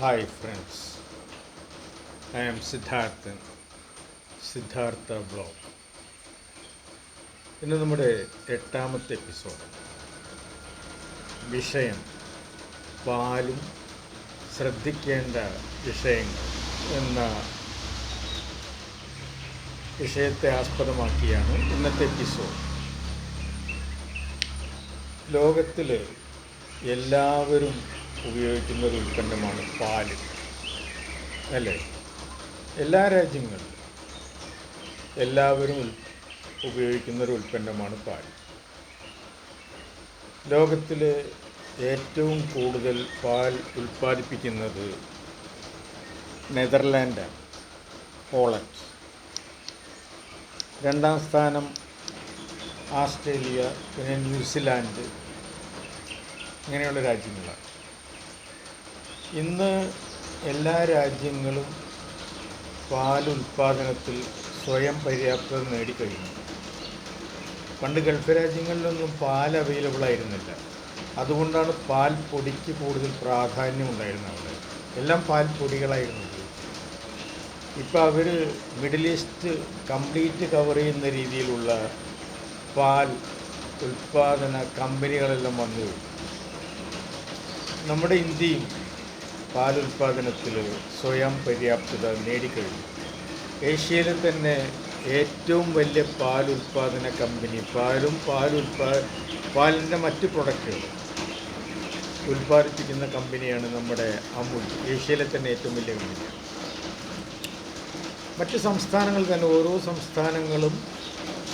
Hi friends I am Siddharthan Siddhartha blog ഇന്ന് നമ്മുടെ എട്ടാമത്തെ എപ്പിസോഡ് വിഷയം പാലും ശ്രദ്ധിക്കേണ്ട വിഷയങ്ങൾ എന്ന വിഷയത്തെ ആസ്പദമാക്കിയാണ് ഇന്നത്തെ എപ്പിസോഡ് ലോകത്തിൽ എല്ലാവരും ഉപയോഗിക്കുന്ന ഒരു ഉൽപ്പന്നമാണ് പാൽ. അല്ലേ? എല്ലാ രാജ്യങ്ങളിലും എല്ലാവരും ഉപയോഗിക്കുന്ന ഒരു ഉൽപ്പന്നമാണ് പാൽ ലോകത്തിലെ ഏറ്റവും കൂടുതൽ പാൽ ഉൽപ്പാദിപ്പിക്കുന്നത് നെതർലാൻഡാണ് ഹോളണ്ട് രണ്ടാം സ്ഥാനം ആസ്ട്രേലിയ പിന്നെ ന്യൂസിലാൻഡ്. ഇങ്ങനെയുള്ള രാജ്യങ്ങളാണ്. ഇന്ന് എല്ലാ രാജ്യങ്ങളും പാൽ ഉൽപ്പാദനത്തിൽ സ്വയം പര്യാപ്തത നേടിക്കഴിഞ്ഞു. പണ്ട് ഗൾഫ് രാജ്യങ്ങളിലൊന്നും പാൽ അവൈലബിൾ ആയിരുന്നില്ല. അതുകൊണ്ടാണ് പാൽ പൊടിക്ക് കൂടുതൽ പ്രാധാന്യം ഉണ്ടായിരുന്നത് അവിടെ. എല്ലാം പാൽ പൊടികളായിരുന്നു. ഇപ്പോൾ അവർ മിഡിൽ ഈസ്റ്റ് കംപ്ലീറ്റ് കവർ ചെയ്യുന്ന രീതിയിലുള്ള പാൽ ഉൽപ്പാദന കമ്പനികളെല്ലാം വന്നു. നമ്മുടെ ഇന്ത്യയും പാൽ ഉൽപ്പാദനത്തിൽ സ്വയം പര്യാപ്തത നേടിക്കഴിഞ്ഞു. ഏഷ്യയിലെ തന്നെ ഏറ്റവും വലിയ പാൽ ഉൽപ്പാദന കമ്പനി പാലും പാൽ ഉൽപ്പാ പാലിന്റെ മറ്റ് പ്രൊഡക്റ്റുകൾ ഉൽപ്പാദിപ്പിക്കുന്ന കമ്പനിയാണ് നമ്മുടെ അമുൽ ഏഷ്യയിലെ തന്നെ ഏറ്റവും വലിയ കമ്പനി. മറ്റ് സംസ്ഥാനങ്ങൾ തന്നെ ഓരോ സംസ്ഥാനങ്ങളും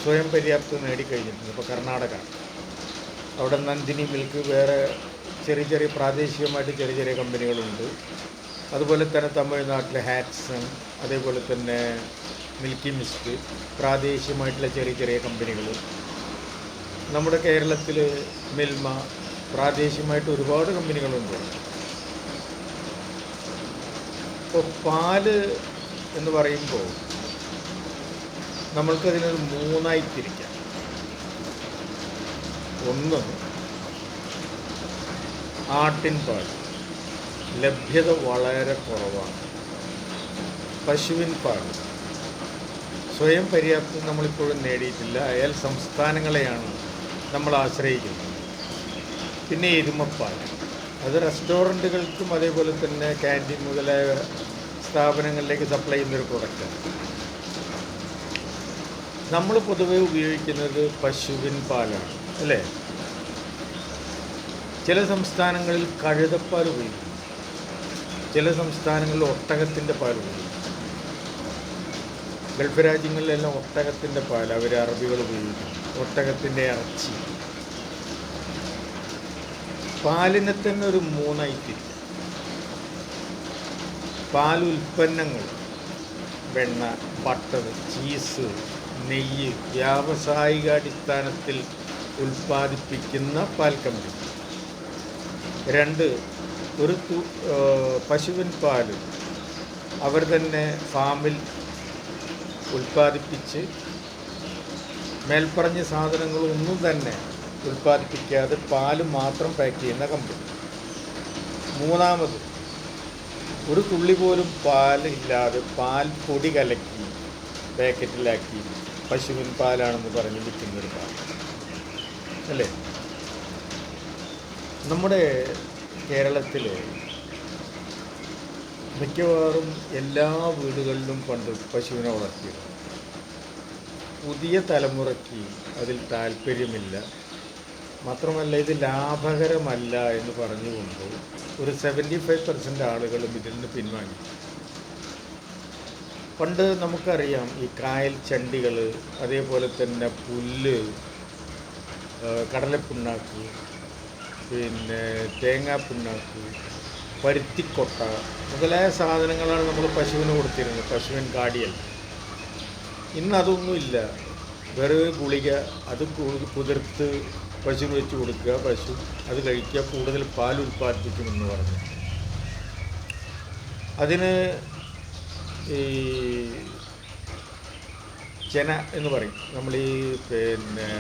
സ്വയം പര്യാപ്തത നേടിക്കഴിഞ്ഞിട്ടുണ്ട്. ഇപ്പോൾ കർണാടക അവിടെ നന്ദിനി മിൽക്ക് വേറെ ചെറിയ ചെറിയ പ്രാദേശികമായിട്ട് ചെറിയ ചെറിയ കമ്പനികളുണ്ട്. അതുപോലെ തന്നെ തമിഴ്നാട്ടിലെ ഹാറ്റ്സൺ അതേപോലെ തന്നെ മിൽക്കി മിസ്റ്റ് പ്രാദേശികമായിട്ടുള്ള ചെറിയ ചെറിയ കമ്പനികൾ. നമ്മുടെ കേരളത്തിൽ മിൽമ പ്രാദേശികമായിട്ട് ഒരുപാട് കമ്പനികളുണ്ട്. ഇപ്പോൾ പാൽ എന്ന് പറയുമ്പോൾ നമ്മൾക്കതിനൊരു മൂന്നായി തിരിക്കാം. ഒന്ന് ആട്ടിൻ പാൽ ലഭ്യത വളരെ കുറവാണ്. പശുവിൻ പാൽ സ്വയം പര്യാപ്തം നമ്മളിപ്പോഴും നേടിയിട്ടില്ല. അയൽ സംസ്ഥാനങ്ങളെയാണ് നമ്മൾ ആശ്രയിക്കുന്നത്. പിന്നെ എരുമപ്പാൽ അത് റെസ്റ്റോറന്റുകൾക്കും അതേപോലെ തന്നെ ക്യാന്റീൻ മുതലായ സ്ഥാപനങ്ങളിലേക്ക് സപ്ലൈ ചെയ്യുന്നൊരു പ്രൊഡക്റ്റാണ്. നമ്മൾ പൊതുവെ ഉപയോഗിക്കുന്നത് പശുവിൻ പാലാണ് അല്ലേ? ചില സംസ്ഥാനങ്ങളിൽ കഴുതപ്പാൽ ഉപയോഗിക്കും ചില സംസ്ഥാനങ്ങളിൽ ഒട്ടകത്തിന്റെ പാൽ ഉപയോഗിക്കും ഗൾഫ് രാജ്യങ്ങളിലെല്ലാം ഒട്ടകത്തിന്റെ പാൽ അവർ അറബികൾ ഉപയോഗിക്കും ഒട്ടകത്തിന്റെ ഇറച്ചി. പാലിനെ തന്നെ ഒരു മൂന്നായി പാൽ ഉൽപ്പന്നങ്ങൾ വെണ്ണ ബട്ടർ ചീസ് നെയ്യ് വ്യാവസായികാടിസ്ഥാനത്തിൽ ഉൽപ്പാദിപ്പിക്കുന്ന പാൽ കമ്പനി. രണ്ട് ഒരു പശുവിൻ പാൽ അവർ തന്നെ ഫാമിൽ ഉൽപ്പാദിപ്പിച്ച് മേൽപ്പറഞ്ഞ സാധനങ്ങളൊന്നും തന്നെ ഉൽപ്പാദിപ്പിക്കാതെ പാൽ മാത്രം പാക്ക് ചെയ്യുന്ന കമ്പനി. മൂന്നാമത് ഒരു തുള്ളി പോലും പാൽ ഇല്ലാതെ പാൽ പൊടി കലക്കി പാക്കറ്റിലാക്കി പശുവിൻ പാലാണെന്ന് പറഞ്ഞ് വിൽക്കുന്നൊരു പാൽ അല്ലേ? നമ്മുടെ കേരളത്തിൽ മിക്കവാറും എല്ലാ വീടുകളിലും പണ്ട് പശുവിനെ വളർത്തിയിരുന്നു പുതിയ തലമുറയ്ക്ക് അതിൽ താല്പര്യമില്ല. മാത്രമല്ല ഇത് ലാഭകരമല്ല എന്ന് പറഞ്ഞുകൊണ്ട് ഒരു സെവന്റി ഫൈവ് പെർസെന്റ് ആളുകളും ഇതിൽ നിന്ന് പിൻവാങ്ങി. പണ്ട് നമുക്കറിയാം ഈ കായൽ ചണ്ടികൾ അതേപോലെ തന്നെ പുല്ല് കടലപ്പിണ്ണാക്ക് പിന്നെ തേങ്ങാപ്പിണ്ണാക്ക് പരുത്തിക്കൊട്ട മുതലായ സാധനങ്ങളാണ് നമ്മൾ പശുവിന് കൊടുത്തിരുന്നത്. പശുവിൻ കാടിയൽ. ഇന്ന് അതൊന്നുമില്ല വെറുതെ ഗുളിക അത് കുതിർത്ത് പശുവിന് വെച്ച് കൊടുക്കുക. പശു അത് കഴിക്കുക. കൂടുതൽ പാൽ ഉൽപ്പാദിപ്പിക്കുമെന്ന് പറഞ്ഞു. അതിന് ഈ ചെന എന്ന് പറയും. നമ്മൾ ഈ പിന്നെ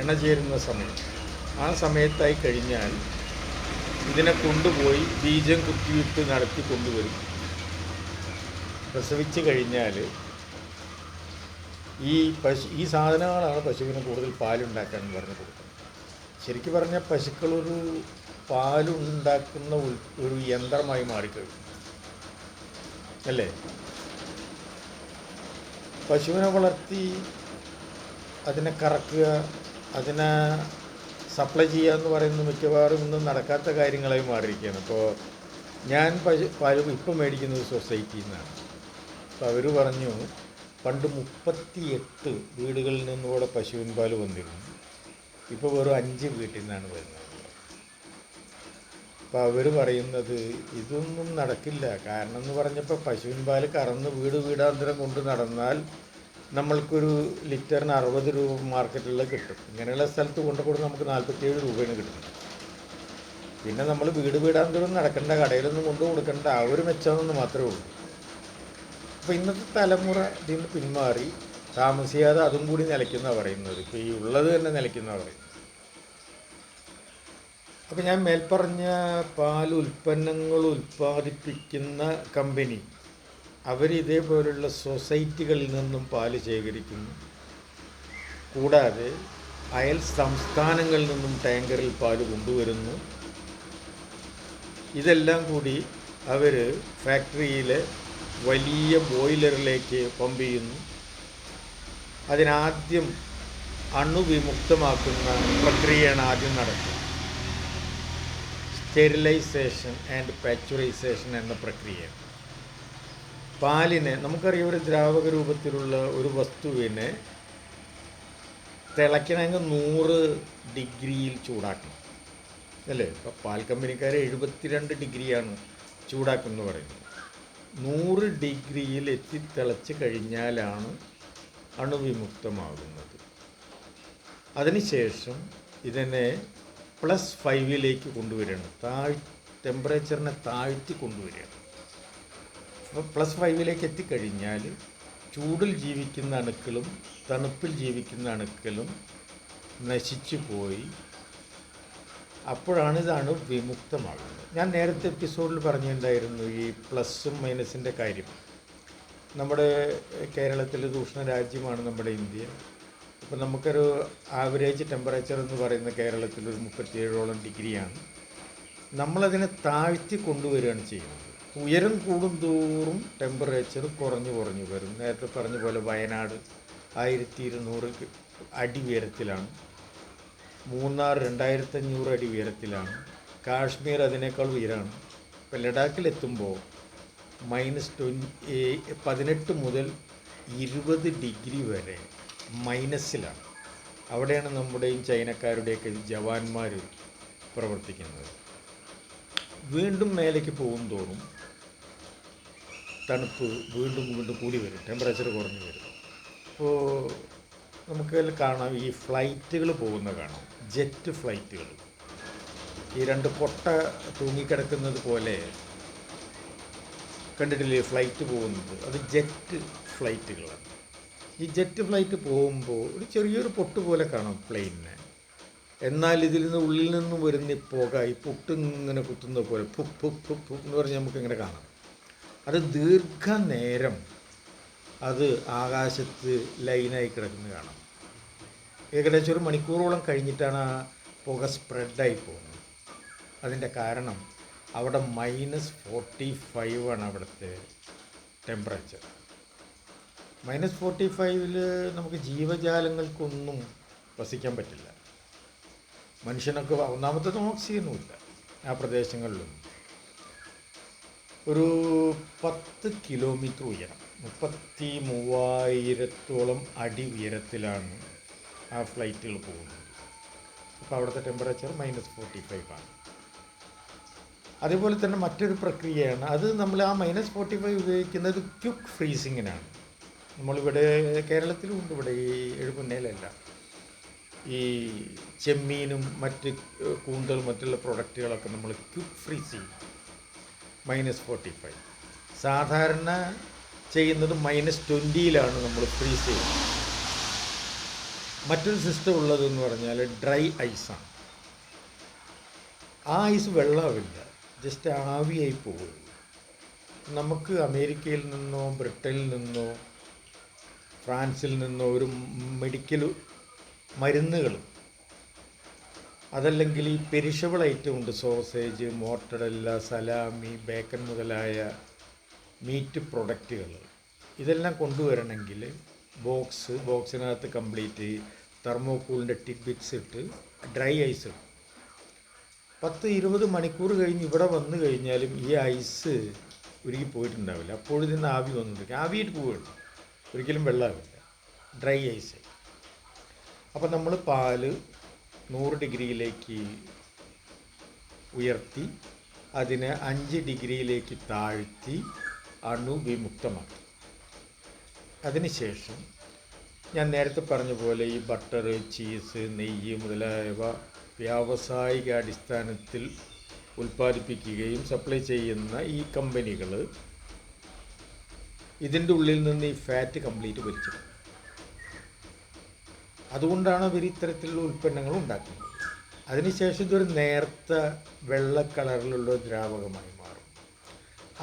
എണ്ണ ചേരുന്ന സമയം. ആ സമയത്തായി കഴിഞ്ഞാൽ ഇതിനെ കൊണ്ടുപോയി ബീജം കുത്തിയിട്ട് നടത്തി കൊണ്ടുവരും. പ്രസവിച്ച് കഴിഞ്ഞാൽ ഈ പശു ഈ സാധനങ്ങളാണ് പശുവിന് കൂടുതൽ പാലുണ്ടാക്കാൻ പറഞ്ഞു കൊടുക്കുന്നത്. ശരിക്കും പറഞ്ഞാൽ പശുക്കളൊരു പാലുണ്ടാക്കുന്ന ഒരു യന്ത്രമായി മാറിക്കഴിഞ്ഞു. അല്ലേ? പശുവിനെ വളർത്തി അതിനെ കറക്കുക അതിനെ സപ്ലൈ ചെയ്യുക എന്ന് പറയുന്നത് മിക്കവാറും ഇന്നും നടക്കാത്ത കാര്യങ്ങളായി മാറിയിരിക്കുകയാണ്. അപ്പോൾ ഞാൻ പാൽ ഇപ്പം മേടിക്കുന്നത് സൊസൈറ്റിയിൽ നിന്നാണ് അപ്പോൾ അവർ പറഞ്ഞു പണ്ട് മുപ്പത്തിയെട്ട് വീടുകളിൽ നിന്നും കൂടെ പശുവിൻ പാൽ വന്നിരുന്നു. ഇപ്പോൾ വെറും അഞ്ച് വീട്ടിൽ നിന്നാണ് വരുന്നത്. അപ്പോൾ അവർ പറയുന്നത് ഇതൊന്നും നടക്കില്ല. കാരണം എന്ന് പറഞ്ഞപ്പോൾ പശുവിൻ പാൽ കറന്ന് വീട് വീടാന്തരം കൊണ്ട് നടന്നാൽ നമ്മൾക്കൊരു ലിറ്ററിന് അറുപത് രൂപ മാർക്കറ്റിൽ കിട്ടും. ഇങ്ങനെയുള്ള സ്ഥലത്ത് കൊണ്ടു നമുക്ക് നാൽപ്പത്തിയേഴ് രൂപയാണ് കിട്ടുന്നത്. പിന്നെ നമ്മൾ വീട് വീടാന്തരം നടക്കേണ്ട കടയിലൊന്നും കൊണ്ടു കൊടുക്കേണ്ട ആ ഒരു മെച്ചമെന്ന് മാത്രമേ ഉള്ളൂ. അപ്പോൾ ഇന്നത്തെ തലമുറ ഇതിൽ നിന്ന് പിന്മാറി താമസിയാതെ അതും കൂടി നിലയ്ക്കുന്ന പറയുന്നത്. ഇപ്പോൾ ഈ ഉള്ളത് തന്നെ നിലയ്ക്കുന്ന പറയുന്നത്. അപ്പോൾ ഞാൻ മേൽപ്പറഞ്ഞ പാൽ ഉൽപ്പന്നങ്ങൾ ഉൽപ്പാദിപ്പിക്കുന്ന കമ്പനി അവർ ഇതേപോലുള്ള സൊസൈറ്റികളിൽ നിന്നും പാൽ ശേഖരിക്കുന്നു. കൂടാതെ അയൽ സംസ്ഥാനങ്ങളിൽ നിന്നും ടാങ്കറിൽ പാൽ കൊണ്ടുവരുന്നു. ഇതെല്ലാം കൂടി അവർ ഫാക്ടറിയിലെ വലിയ ബോയിലറിലേക്ക് പമ്പ് ചെയ്യുന്നു. അതിനാദ്യം അണുവിമുക്തമാക്കുന്ന പ്രക്രിയയാണ് ആദ്യം നടക്കുന്നത് സ്റ്റെറിലൈസേഷൻ ആൻഡ് പാച്ചുറൈസേഷൻ എന്ന പ്രക്രിയ. പാലിനെ നമുക്കറിയാം ഒരു ദ്രാവക രൂപത്തിലുള്ള ഒരു വസ്തുവിനെ തിളയ്ക്കണമെങ്കിൽ നൂറ് ഡിഗ്രിയിൽ ചൂടാക്കണം. അല്ലേ? ഇപ്പോൾ പാൽ കമ്പനിക്കാർ എഴുപത്തിരണ്ട് ഡിഗ്രിയാണ് ചൂടാക്കുമെന്ന് പറയുന്നത്. നൂറ് ഡിഗ്രിയിൽ എത്തി തിളച്ച് കഴിഞ്ഞാലാണ് അണുവിമുക്തമാകുന്നത്. അതിനുശേഷം ഇതിനെ പ്ലസ് ഫൈവിലേക്ക് കൊണ്ടുവരികയാണ്. താഴ് ടെമ്പറേച്ചറിനെ താഴ്ത്തി കൊണ്ടുവരികയാണ്. പ്ലസ് ഫൈവിലേക്ക് എത്തിക്കഴിഞ്ഞാൽ ചൂടിൽ ജീവിക്കുന്ന അണുക്കളും തണുപ്പിൽ ജീവിക്കുന്ന അണുക്കളും നശിച്ചു പോയി. അപ്പോഴാണ് ഇതാണ് വിമുക്തമാകുന്നത്. ഞാൻ നേരത്തെ എപ്പിസോഡിൽ പറഞ്ഞിട്ടുണ്ടായിരുന്നു ഈ പ്ലസും മൈനസിന്റെ കാര്യം. നമ്മുടെ കേരളത്തിൽ ദൂഷണ രാജ്യമാണ് നമ്മുടെ ഇന്ത്യ. അപ്പോൾ നമുക്കൊരു ആവറേജ് ടെമ്പറേച്ചർ എന്ന് പറയുന്ന കേരളത്തിൽ ഒരു മുപ്പത്തിയേഴോളം ഡിഗ്രിയാണ്. നമ്മളതിനെ താഴ്ത്തി കൊണ്ടുവരികയാണ് ചെയ്യുന്നത്. ഉയരം കൂടും തോറും ടെമ്പറേച്ചർ കുറഞ്ഞു കുറഞ്ഞു വരും. നേരത്തെ പറഞ്ഞ പോലെ വയനാട് ആയിരത്തി ഇരുന്നൂറ് അടി ഉയരത്തിലാണ്. മൂന്നാർ രണ്ടായിരത്തി അഞ്ഞൂറ് അടി ഉയരത്തിലാണ്. കാശ്മീർ അതിനേക്കാൾ ഉയരമാണ് ഇപ്പോൾ ലഡാക്കിലെത്തുമ്പോൾ മൈനസ് ട്വന്റി പതിനെട്ട് മുതൽ ഇരുപത് ഡിഗ്രി വരെ മൈനസിലാണ് അവിടെയാണ് നമ്മുടെയും ചൈനക്കാരുടെയൊക്കെ ജവാന്മാർ പ്രവർത്തിക്കുന്നത്. വീണ്ടും മേലേക്ക് പോകും തോറും തണുപ്പ് വീണ്ടും വീണ്ടും കൂടി വരും. ടെമ്പറേച്ചർ കുറഞ്ഞു വരും. അപ്പോൾ നമുക്ക് കാണാം. ഈ ഫ്ലൈറ്റുകൾ പോകുന്ന കാണാം. ജെറ്റ് ഫ്ലൈറ്റുകൾ ഈ രണ്ട് പൊട്ട തൂങ്ങിക്കിടക്കുന്നത് പോലെ കണ്ടിട്ടില്ലേ? ഫ്ലൈറ്റ് പോകുന്നത്. അത് ജെറ്റ് ഫ്ലൈറ്റുകളാണ് ഈ ജെറ്റ് ഫ്ലൈറ്റ് പോകുമ്പോൾ ഒരു ചെറിയൊരു പൊട്ട് പോലെ കാണാം പ്ലെയിനിനെ എന്നാൽ ഇതിൽ നിന്ന് ഉള്ളിൽ നിന്നും വരുന്ന ഈ പുക ഈ പൊട്ടിങ്ങനെ കുത്തുന്നത് കുത്തുന്ന പോലെ ഫുപ്പ് ഫുപ്പ് ഫുപ്പ് ഫുപ്പ് എന്ന് പറഞ്ഞ് നമുക്കിങ്ങനെ കാണാം. അത് ദീർഘനേരം അത് ആകാശത്ത് ലൈനായി കിടക്കുന്നത് കാണാം. ഏകദേശം ഒരു മണിക്കൂറോളം കഴിഞ്ഞിട്ടാണ് ആ പുക സ്പ്രെഡായി പോകുന്നത്. അതിന്റെ കാരണം അവിടെ മൈനസ് ഫോർട്ടി ഫൈവ് ആണ് അവിടുത്തെ ടെമ്പറേച്ചർ. മൈനസ് ഫോർട്ടി ഫൈവിൽ നമുക്ക് ജീവജാലങ്ങൾക്കൊന്നും വസിക്കാൻ പറ്റില്ല. മനുഷ്യനൊക്കെ ഒന്നാമത്തത് ഓക്സിജനുമില്ല ആ പ്രദേശങ്ങളിലൊന്നും. ഒരു പത്ത് കിലോമീറ്റർ ഉയരം മുപ്പത്തി മൂവായിരത്തോളം അടി ഉയരത്തിലാണ് ആ ഫ്ലൈറ്റുകൾ പോകുന്നത്. അപ്പോൾ അവിടുത്തെ ടെമ്പറേച്ചർ മൈനസ് ഫോർട്ടി ഫൈവ് ആണ്. അതേപോലെ തന്നെ മറ്റൊരു പ്രക്രിയയാണ് അത് നമ്മൾ ആ മൈനസ് ഫോർട്ടി ഫൈവ് ഉപയോഗിക്കുന്നത് ക്യുക്ക് ഫ്രീസിങ്ങിനാണ് നമ്മളിവിടെ കേരളത്തിലും ഉണ്ട് ഇവിടെ ഈ എഴുപുന്നേലല്ല. ഈ ചെമ്മീനും മറ്റ് കൂന്തൽ മറ്റുള്ള പ്രൊഡക്റ്റുകളൊക്കെ നമ്മൾ ക്യുക്ക് ഫ്രീസ് ചെയ്യും മൈനസ് ഫോർട്ടി ഫൈവ്. സാധാരണ ചെയ്യുന്നത് മൈനസ് ട്വന്റിയിലാണ് നമ്മൾ ഫ്രീസ് ചെയ്യുന്നത്. മറ്റൊരു സിസ്റ്റം ഉള്ളതെന്ന് പറഞ്ഞാൽ ഡ്രൈ ഐസാണ് ആ ഐസ് വെള്ളമാവില്ല ജസ്റ്റ് ആവിയായി പോകും നമുക്ക് അമേരിക്കയിൽ നിന്നോ ബ്രിട്ടനിൽ നിന്നോ ഫ്രാൻസിൽ നിന്നോ ഒരു മെഡിക്കൽ മരുന്നുകൾ അതല്ലെങ്കിൽ ഈ പെരിഷബിൾ ഐറ്റം ഉണ്ട് സോസേജ് മോട്ടഡല്ല സലാമി ബേക്കൻ മുതലായ മീറ്റ് പ്രൊഡക്റ്റുകൾ. ഇതെല്ലാം കൊണ്ടുവരണമെങ്കിൽ ബോക്സ് ബോക്സിനകത്ത് കംപ്ലീറ്റ് തെർമോക്കൂളിന്റെ ടിബിറ്റ്സ് ഇട്ട് ഡ്രൈ ഐസ് ഇടും. പത്ത് ഇരുപത് മണിക്കൂർ കഴിഞ്ഞ് ഇവിടെ വന്നു കഴിഞ്ഞാലും ഈ ഐസ് ഉരുകി പോയിട്ടുണ്ടാവില്ല. അപ്പോഴും ഇതിന് ആവി വന്നിരിക്കും ആവിയിട്ട് പോവുകയുള്ളൂ. ഒരിക്കലും വെള്ളമാവില്ല. Dry ice. അപ്പോൾ നമ്മൾ പാൽ നൂറ് ഡിഗ്രിയിലേക്ക് ഉയർത്തി അതിനെ അഞ്ച് ഡിഗ്രിയിലേക്ക് താഴ്ത്തി അണുവിമുക്തമാക്കി. അതിനുശേഷം ഞാൻ നേരത്തെ പറഞ്ഞ പോലെ ഈ ബട്ടർ ചീസ് നെയ്യ് മുതലായവ വ്യാവസായിക അടിസ്ഥാനത്തിൽ ഉൽപ്പാദിപ്പിക്കുകയും സപ്ലൈ ചെയ്യുന്ന ഈ കമ്പനികൾ ഇതിന്റെ ഉള്ളിൽ നിന്ന് ഈ ഫാറ്റ് കംപ്ലീറ്റ് വലിച്ചത് അതുകൊണ്ടാണ് അവർ ഇത്തരത്തിലുള്ള ഉൽപ്പന്നങ്ങൾ ഉണ്ടാക്കുന്നത്. അതിനുശേഷം ഇതൊരു നേർത്ത വെള്ള കളറിലുള്ള ദ്രാവകമായി മാറും.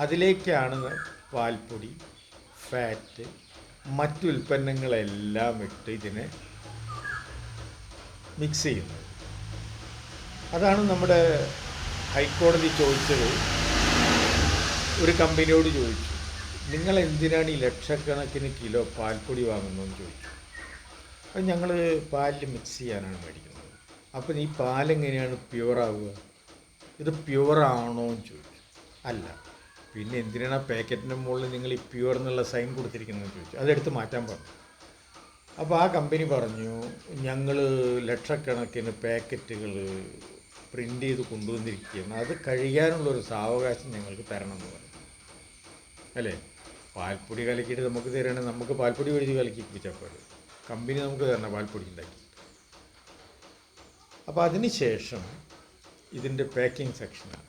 അതിലേക്കാണ് പാൽപ്പൊടി ഫാറ്റ് മറ്റുൽപ്പന്നങ്ങളെല്ലാം ഇട്ട് ഇതിനെ മിക്സ് ചെയ്യുന്നത്. അതാണ് നമ്മുടെ ഹൈക്കോടതി ചോദിച്ചത്. ഒരു കമ്പനിയോട് ചോദിച്ചു നിങ്ങൾ എന്തിനാണ് ഈ ലക്ഷക്കണക്കിന് കിലോ പാൽപ്പൊടി വാങ്ങുന്നതെന്ന് ചോദിച്ചു? അപ്പം ഞങ്ങൾ പാലിൽ മിക്സ് ചെയ്യാനാണ് മേടിക്കുന്നത്. അപ്പം ഈ പാലെങ്ങനെയാണ് പ്യുവറാവുക ഇത് പ്യുവറാണോ എന്ന് ചോദിച്ചു അല്ല. പിന്നെ എന്തിനാണ് പാക്കറ്റിന്റെ മുകളിൽ നിങ്ങൾ ഈ പ്യുവർ എന്നുള്ള സൈൻ കൊടുത്തിരിക്കുന്നതെന്ന് ചോദിച്ചു അതെടുത്ത് മാറ്റാൻ പറഞ്ഞു. അപ്പോൾ ആ കമ്പനി പറഞ്ഞു ഞങ്ങൾ ലക്ഷക്കണക്കിന് പാക്കറ്റുകൾ പ്രിന്റ് ചെയ്ത് കൊണ്ടുവന്നിരിക്കുകയാണ്. അത് കഴിയാനുള്ളൊരു സാവകാശം ഞങ്ങൾക്ക് തരണം എന്ന് പറഞ്ഞു. അല്ലേ? പാൽപ്പൊടി കലക്കിയിട്ട് നമുക്ക് തരണം നമുക്ക് പാൽപ്പൊടി വഴുതി കലക്കി കുടിച്ചാൽ പോലെ കമ്പനി നമുക്ക് തരണം പാൽപ്പൊടി ഉണ്ടാക്കി അപ്പോൾ അതിന് ശേഷം ഇതിന്റെ പാക്കിംഗ് സെക്ഷനാണ്.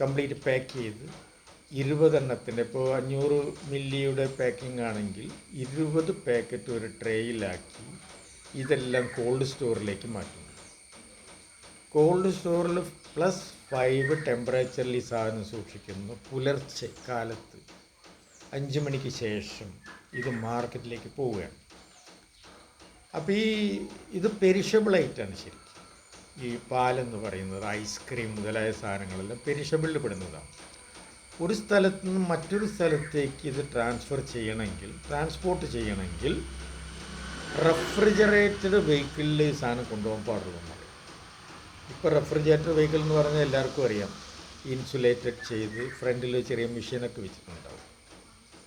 കംപ്ലീറ്റ് പാക്ക് ചെയ്ത് ഇരുപതെണ്ണത്തിന്റെ ഇപ്പോൾ അഞ്ഞൂറ് മില്ലിയുടെ പാക്കിംഗ് ആണെങ്കിൽ ഇരുപത് പാക്കറ്റ് ഒരു ട്രേയിലാക്കി ഇതെല്ലാം കോൾഡ് സ്റ്റോറിലേക്ക് മാറ്റുന്നു. കോൾഡ് സ്റ്റോറിൽ പ്ലസ് ഫൈവ് ടെമ്പറേച്ചറിൽ ഈ സാധനം സൂക്ഷിക്കുന്നു. പുലർച്ചെ കാലത്ത് അഞ്ച് മണിക്ക് ശേഷം ഇത് മാർക്കറ്റിലേക്ക് പോവുകയാണ്. അപ്പോൾ ഈ ഇത് പെരിഷബിൾ ആയിട്ടാണ് ശരിക്കും. ഈ പാലെന്ന് പറയുന്നത് ഐസ്ക്രീം മുതലായ സാധനങ്ങളെല്ലാം പെരിഷബിളിൽ പെടുന്നതാണ്. ഒരു സ്ഥലത്ത് നിന്ന് മറ്റൊരു സ്ഥലത്തേക്ക് ഇത് ട്രാൻസ്ഫർ ചെയ്യണമെങ്കിൽ ട്രാൻസ്പോർട്ട് ചെയ്യണമെങ്കിൽ റെഫ്രിജറേറ്റഡ് വെഹിക്കിളിൽ ഈ സാധനം കൊണ്ടുപോകാൻ പാടുള്ളൂ ഇപ്പോൾ റെഫ്രിജറേറ്റർ വെഹിക്കിൾ എന്ന് പറഞ്ഞാൽ എല്ലാവർക്കും അറിയാം. ഇൻസുലേറ്റഡ് ചെയ്ത് ഫ്രണ്ടിൽ ചെറിയ മെഷീനൊക്കെ വെച്ചിട്ടുണ്ടാവും.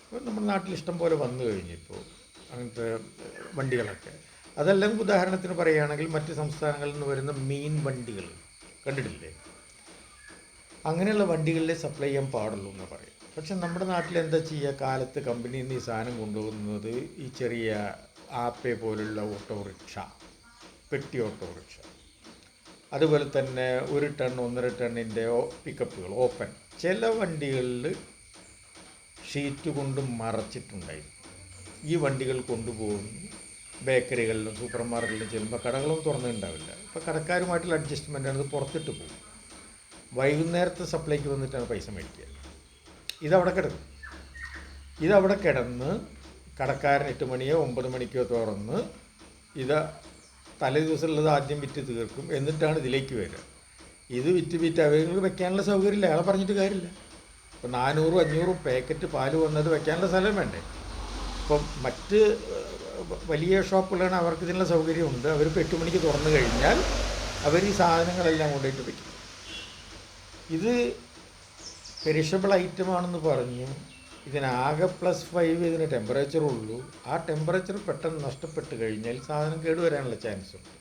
അപ്പോൾ നമ്മുടെ നാട്ടിൽ ഇഷ്ടം പോലെ വന്നു കഴിഞ്ഞിപ്പോൾ അങ്ങനത്തെ വണ്ടികളൊക്കെ. അതെല്ലാം ഉദാഹരണത്തിന് പറയുകയാണെങ്കിൽ മറ്റ് സംസ്ഥാനങ്ങളിൽ നിന്ന് വരുന്ന മീൻ വണ്ടികൾ. കണ്ടിട്ടില്ലേ? അങ്ങനെയുള്ള വണ്ടികളിലെ സപ്ലൈ ചെയ്യാൻ പാടുള്ളൂ എന്ന് പറയും. പക്ഷെ നമ്മുടെ നാട്ടിൽ എന്താ ചെയ്യുക? കാലത്ത് കമ്പനിയിൽ നിന്ന് ഈ സാധനം കൊണ്ടുപോകുന്നത് ഈ ചെറിയ ആപ്പെ പോലുള്ള ഓട്ടോറിക്ഷ പെട്ടി ഓട്ടോറിക്ഷ. അതുപോലെ തന്നെ ഒരു ടൺ ഒന്നര ടണ്ണിന്റെ പിക്കപ്പുകൾ ഓപ്പൺ ചില വണ്ടികളിൽ ഷീറ്റ് കൊണ്ട് മറച്ചിട്ടുണ്ടായിരുന്നു. ഈ വണ്ടികൾ കൊണ്ടുപോകുന്നു ബേക്കറികളിലും സൂപ്പർ മാർക്കറ്റിലും ചെല്ലുമ്പോൾ കടകളൊന്നും തുറന്നിട്ടുണ്ടാവില്ല. ഇപ്പോൾ കടക്കാരുമായിട്ടുള്ള അഡ്ജസ്റ്റ്മെന്റ് ഇത് പുറത്തിട്ട് പോകും. വൈകുന്നേരത്തെ സപ്ലൈക്ക് വന്നിട്ടാണ് പൈസ മേടിക്കുക. ഇതവിടെ കിടക്കും. ഇതവിടെ കിടന്ന് കടക്കാരൻ എട്ട് മണിയോ ഒമ്പത് മണിക്കോ തുറന്ന് ഇത് തലേ ദിവസമുള്ളത് ആദ്യം വിറ്റ് തീർക്കും. എന്നിട്ടാണ് ഇതിലേക്ക് വരിക. ഇത് വിറ്റ് വിറ്റ് അവർക്ക് വെക്കാനുള്ള സൗകര്യമില്ല. അയാളെ പറഞ്ഞിട്ട് കാര്യമില്ല. ഇപ്പോൾ നാനൂറും അഞ്ഞൂറും പാക്കറ്റ് പാൽ വന്നത് വെക്കാനുള്ള സ്ഥലം വേണ്ടേ? ഇപ്പം മറ്റ് വലിയ ഷോപ്പുകളാണ് അവർക്ക് ഇതിനുള്ള സൗകര്യമുണ്ട്. അവരിപ്പോൾ എട്ട് മണിക്ക് തുറന്നു കഴിഞ്ഞാൽ അവർ ഈ സാധനങ്ങളെല്ലാം കൊണ്ടുപോയിട്ട് വയ്ക്കും. ഇത് പെരിഷബിൾ ഐറ്റമാണെന്ന് പറഞ്ഞു. ഇതിനാകെ പ്ലസ് ഫൈവ് ഇതിന് ടെമ്പറേച്ചർ ഉള്ളൂ. ആ ടെമ്പറേച്ചർ പെട്ടെന്ന് നഷ്ടപ്പെട്ട് കഴിഞ്ഞാൽ സാധനം കേടുവരാനുള്ള ചാൻസ് ഉണ്ട്.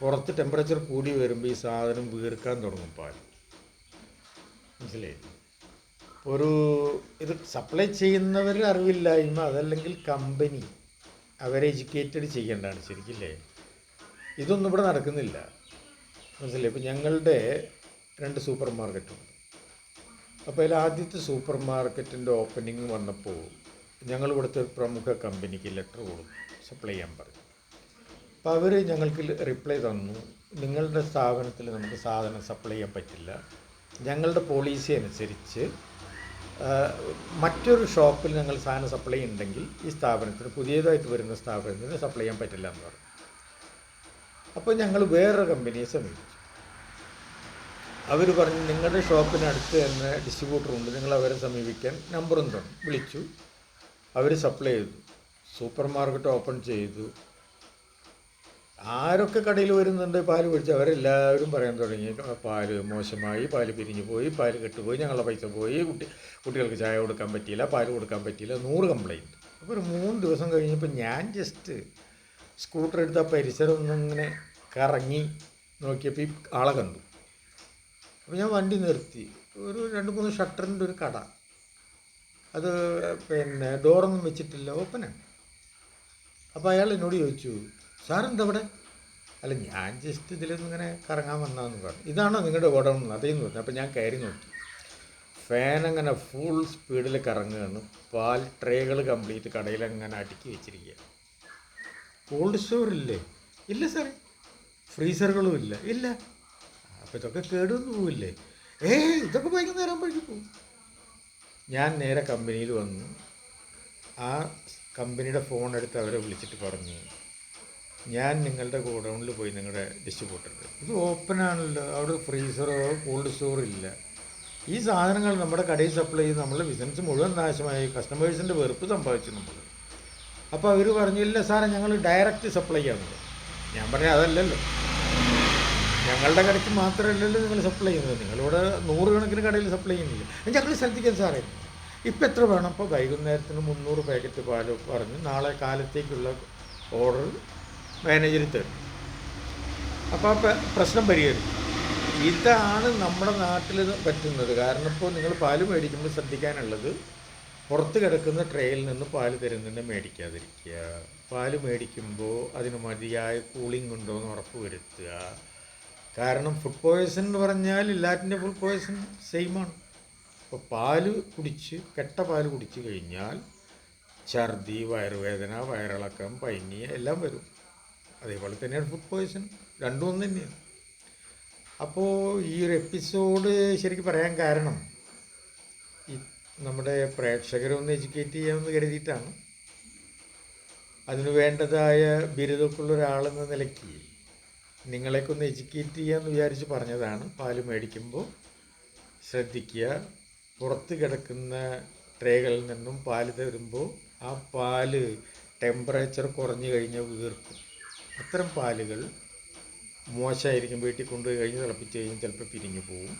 പുറത്ത് ടെമ്പറേച്ചർ കൂടി വരുമ്പോൾ ഈ സാധനം വീർക്കാൻ തുടങ്ങും പാൽ മനസ്സിലായി ഒരു ഇത് സപ്ലൈ ചെയ്യുന്നവരുടെ അറിവില്ലായ്മ അതല്ലെങ്കിൽ കമ്പനി അവരെ എഡ്യൂക്കേറ്റഡ് ചെയ്യേണ്ടതാണ് ശരിക്കില്ലേ? ഇതൊന്നും ഇവിടെ നടക്കുന്നില്ല. മനസ്സിലായി? ഇപ്പം ഞങ്ങളുടെ രണ്ട് സൂപ്പർ മാർക്കറ്റുണ്ട് അപ്പോൾ അതിൽ ആദ്യത്തെ സൂപ്പർ മാർക്കറ്റിന്റെ ഓപ്പണിംഗ് വന്നപ്പോൾ ഞങ്ങൾ ഇവിടുത്തെ പ്രമുഖ കമ്പനിക്ക് ലെറ്റർ കൊടുത്തു സപ്ലൈ ചെയ്യാൻ പറഞ്ഞു. അപ്പോൾ അവർ ഞങ്ങൾക്ക് റിപ്ലൈ തന്നു നിങ്ങളുടെ സ്ഥാപനത്തിൽ നമുക്ക് സാധനം സപ്ലൈ ചെയ്യാൻ പറ്റില്ല. ഞങ്ങളുടെ പോളിസി അനുസരിച്ച് മറ്റൊരു ഷോപ്പിൽ നിങ്ങൾ സാധനം സപ്ലൈ ഉണ്ടെങ്കിൽ ഈ സ്ഥാപനത്തിന് പുതിയതായിട്ട് വരുന്ന സ്ഥാപനത്തിന് സപ്ലൈ ചെയ്യാൻ പറ്റില്ല എന്ന് പറഞ്ഞു. അപ്പോൾ ഞങ്ങൾ വേറൊരു കമ്പനിയെ സമീപിച്ചു. അവർ പറഞ്ഞു നിങ്ങളുടെ ഷോപ്പിനടുത്ത് തന്നെ ഡിസ്ട്രിബ്യൂട്ടർ ഉണ്ട്. നിങ്ങൾ അവരെ സമീപിക്കാൻ നമ്പറും തന്നു. വിളിച്ചു. അവർ സപ്ലൈ ചെയ്തു. സൂപ്പർ മാർക്കറ്റ് ഓപ്പൺ ചെയ്തു. ആരൊക്കെ കടയിൽ വരുന്നുണ്ട് പാൽ പിടിച്ച് അവരെല്ലാവരും പറയാൻ തുടങ്ങി. പാൽ മോശമായി പാൽ പിരിഞ്ഞു പോയി പാൽ കെട്ടുപോയി ഞങ്ങളുടെ പൈസ പോയി കുട്ടി കുട്ടികൾക്ക് ചായ കൊടുക്കാൻ പറ്റിയില്ല പാൽ കൊടുക്കാൻ പറ്റിയില്ല നൂറ് കംപ്ലൈന്റ് അപ്പോൾ ഒരു മൂന്ന് ദിവസം കഴിഞ്ഞപ്പോൾ ഞാൻ ജസ്റ്റ് സ്കൂട്ടർ എടുത്ത പരിസരം ഒന്നിങ്ങനെ കറങ്ങി നോക്കിയപ്പോൾ ഈ ആളെ കണ്ടു. അപ്പോൾ ഞാൻ വണ്ടി നിർത്തി. ഒരു രണ്ട് മൂന്ന് ഷട്ടറിന്റെ ഒരു കട. അത് പിന്നെ ഡോറൊന്നും വെച്ചിട്ടില്ല ഓപ്പനാണ് അപ്പോൾ അയാൾ എന്നോട് ചോദിച്ചു സാറെന്താ അവിടെ അല്ല ഞാൻ ജസ്റ്റ് ഇതിലൊന്നും ഇങ്ങനെ കറങ്ങാൻ വന്നതെന്ന് പറഞ്ഞു. ഇതാണോ നിങ്ങളുടെ ഗോഡൗൺ അതേന്ന് പറഞ്ഞു. അപ്പോൾ ഞാൻ കയറി നോക്കി. ഫാൻ അങ്ങനെ ഫുൾ സ്പീഡിൽ കറങ്ങുകയാണ്. പാൽ ട്രേകൾ കംപ്ലീറ്റ് കടയിൽ അങ്ങനെ അടുക്കി വെച്ചിരിക്കുക കോൾഡ് സ്റ്റോർ ഇല്ലേ? ഇല്ല സാറേ ഫ്രീസറുകളും ഇല്ല. ഇല്ല. അപ്പോൾ ഇതൊക്കെ കേടുവന്ന് പോവില്ലേ? ഏ ഇതൊക്കെ വൈകുന്നേരം ആകുമ്പോഴേക്കും പോകും ഞാൻ നേരെ കമ്പനിയിൽ വന്നു ആ കമ്പനിയുടെ ഫോൺ എടുത്ത് അവരെ വിളിച്ചിട്ട് പറഞ്ഞു. ഞാൻ നിങ്ങളുടെ ഗോഡൗണിൽ പോയി നിങ്ങളുടെ ഡിസ്ട്രിബ്യൂട്ടറിൽ ഇത് ഓപ്പൺ ആണല്ലോ. അവിടെ ഫ്രീസറോ കോൾഡ് സ്റ്റോറോ ഇല്ല. ഈ സാധനങ്ങൾ നമ്മുടെ കടയിൽ സപ്ലൈ ചെയ്ത് നമ്മളെ ബിസിനസ് മുഴുവൻ നാശമായി. കസ്റ്റമേഴ്സിന്റെ വെറുപ്പ് സംഭവിച്ചു നമ്മൾ അപ്പോൾ അവർ പറഞ്ഞില്ല സാറേ ഞങ്ങൾ ഡയറക്റ്റ് സപ്ലൈ ചെയ്യാമെന്ന് ഞാൻ പറഞ്ഞു അതല്ലല്ലോ. ഞങ്ങളുടെ കടയ്ക്ക് മാത്രമല്ലല്ലോ നിങ്ങൾ സപ്ലൈ ചെയ്യുന്നത്. നിങ്ങളിവിടെ നൂറുകണക്കിന് കടയിൽ സപ്ലൈ ചെയ്യുന്നില്ല. ഞങ്ങൾ ശ്രദ്ധിക്കാം സാറേ. ഇപ്പം എത്ര വേണം? അപ്പോൾ വൈകുന്നേരത്തിന് മുന്നൂറ് പാക്കറ്റ് പാൽ പറഞ്ഞ് നാളെ കാലത്തേക്കുള്ള ഓർഡർ മാനേജർ തരും അപ്പോൾ പ്രശ്നം പരിഹരിക്കും ഇതാണ് നമ്മുടെ നാട്ടിൽ പറ്റുന്നത്. കാരണം ഇപ്പോൾ നിങ്ങൾ പാൽ മേടിക്കുമ്പോൾ ശ്രദ്ധിക്കാനുള്ളത് പുറത്ത് കിടക്കുന്ന ട്രേയിൽ നിന്ന് പാൽ തരുന്നതിന് മേടിക്കാതിരിക്കുക. പാൽ മേടിക്കുമ്പോൾ അതിന് മതിയായ കൂളിംഗ് ഉണ്ടോ എന്ന് ഉറപ്പ് വരുത്തുക. കാരണം ഫുഡ് പോയ്സൺ എന്ന് പറഞ്ഞാൽ എല്ലാറ്റിന്റെ ഫുഡ് പോയ്സൺ സെയിമാണ് അപ്പോൾ പാൽ കുടിച്ച് കെട്ട പാൽ കുടിച്ച് കഴിഞ്ഞാൽ ഛർദി വയറുവേദന വയറിളക്കം പനി എല്ലാം വരും. അതേപോലെ തന്നെയാണ് ഫുഡ് പോയ്സൺ രണ്ടും ഒന്ന് തന്നെയാണ്. അപ്പോൾ ഈ ഒരു എപ്പിസോഡ് ശരിക്കും പറയാൻ കാരണം ഈ നമ്മുടെ പ്രേക്ഷകരെ ഒന്ന് എഡ്യൂക്കേറ്റ് ചെയ്യാമെന്ന് കരുതിയിട്ടാണ്. അതിനു വേണ്ടതായ ബിരുദമൊക്കെയുള്ള ഒരാളെന്ന നിലയ്ക്ക് നിങ്ങളെയൊക്കെ ഒന്ന് എഡ്യൂക്കേറ്റ് ചെയ്യാമെന്ന് വിചാരിച്ച് പറഞ്ഞതാണ്. പാൽ മേടിക്കുമ്പോൾ ശ്രദ്ധിക്കുക. പുറത്ത് കിടക്കുന്ന ട്രേകളിൽ നിന്നും പാൽ തരുമ്പോൾ ആ പാൽ ടെമ്പറേച്ചർ കുറഞ്ഞു കഴിഞ്ഞാൽ വീർക്കും. അത്തരം പാലുകൾ മോശമായിരിക്കും. വീട്ടിൽ കൊണ്ടുപോയി കഴിഞ്ഞ് തിളപ്പിച്ച് കഴിഞ്ഞ് ചിലപ്പോൾ പിരിഞ്ഞു പോകും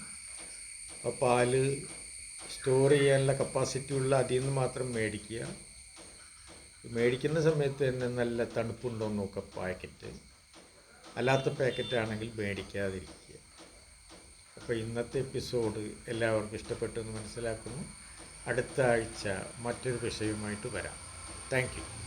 അപ്പോൾ പാൽ സ്റ്റോർ ചെയ്യാനുള്ള കപ്പാസിറ്റി ഉള്ള അതിൽ നിന്ന് മാത്രം മേടിക്കുക. മേടിക്കുന്ന സമയത്ത് തന്നെ നല്ല തണുപ്പുണ്ടോ എന്ന് നോക്കുക. പാക്കറ്റ് അല്ലാത്ത പാക്കറ്റ് ആണെങ്കിൽ മേടിക്കാതിരിക്കുക. അപ്പോൾ ഇന്നത്തെ എപ്പിസോഡ് എല്ലാവർക്കും ഇഷ്ടപ്പെട്ടു എന്ന് മനസ്സിലാക്കുന്നു. അടുത്ത ആഴ്ച മറ്റൊരു വിഷയവുമായിട്ട് വരാം. താങ്ക്